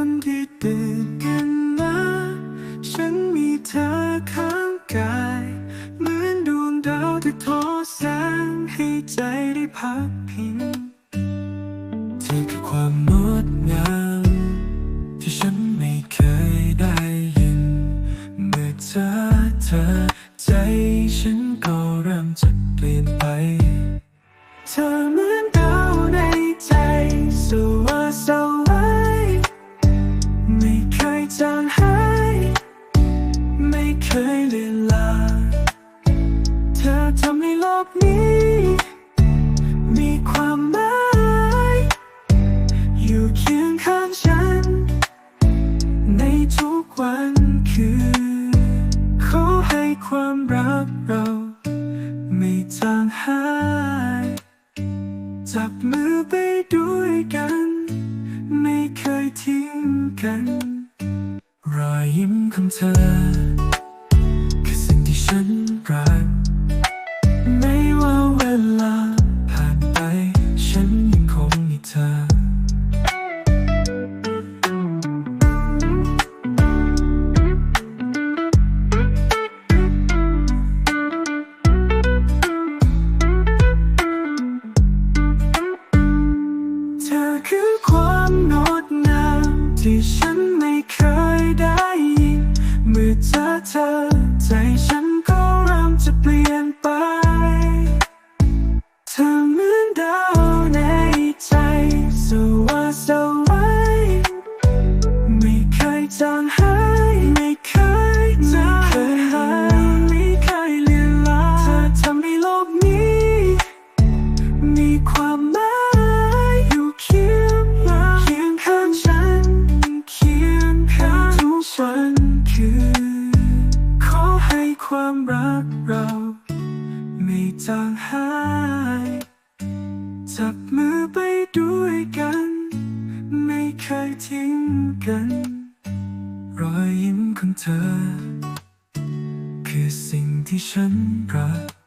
คนที่ตื่นกันมาฉันมีเธอข้างกาย เหมือนดวงดาวที่ทอแสงให้ใจได้พักพิงเธอคือความงดงามที่ฉันไม่เคยได้ยิน เมื่อเจอเธอใจฉันก็เริ่มจะ เคยเลือนลางเธอทำให้โลกนี้ มีความหมาย อยู่เคียงข้างฉัน ในทุกวันคือ ขอให้ความรักเรา ไม่จางหาย จับมือไปด้วยกัน ไม่เคยทิ้งกัน รอยยิ้มของเธอ ฉันรักไม่ว่าเวลาผ่านไป ฉันยังคงมีเธอ เธอคือความงดงามที่ฉัน รักเรา ไม่จางหาย จับมือไปด้วยกัน ไม่เคยทิ้งกัน รอยยิ้มของเธอ คือสิ่งที่ฉันรัก